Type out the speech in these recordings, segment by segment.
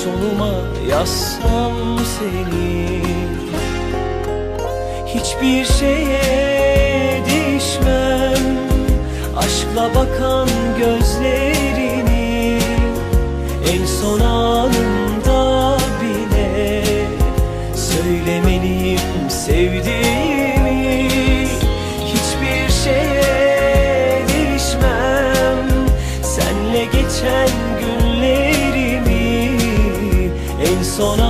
En sonuma yazsam seni. Hiçbir şeye değişmem. Aşkla bakan gözlerini En son anımda bile Söylemeliyim sevdiğimi En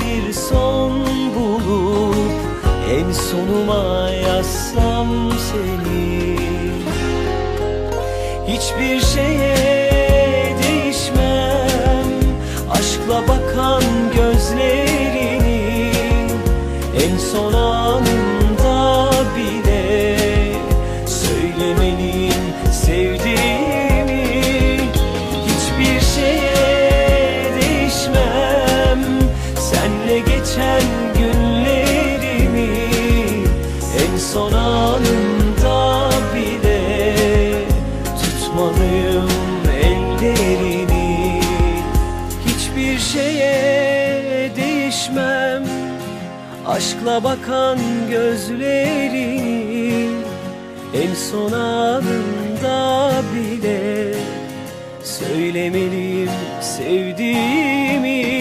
bir son bulup En sonuma yazsam seni. Hiçbir şeye değişmem Aşkla bakan gözlerini En son anımda Tutmalıyım ellerini. Hiçbir şeye değişmem. Aşkla bakan gözlerini En son anında bile Söylemeliyim sevdiğimi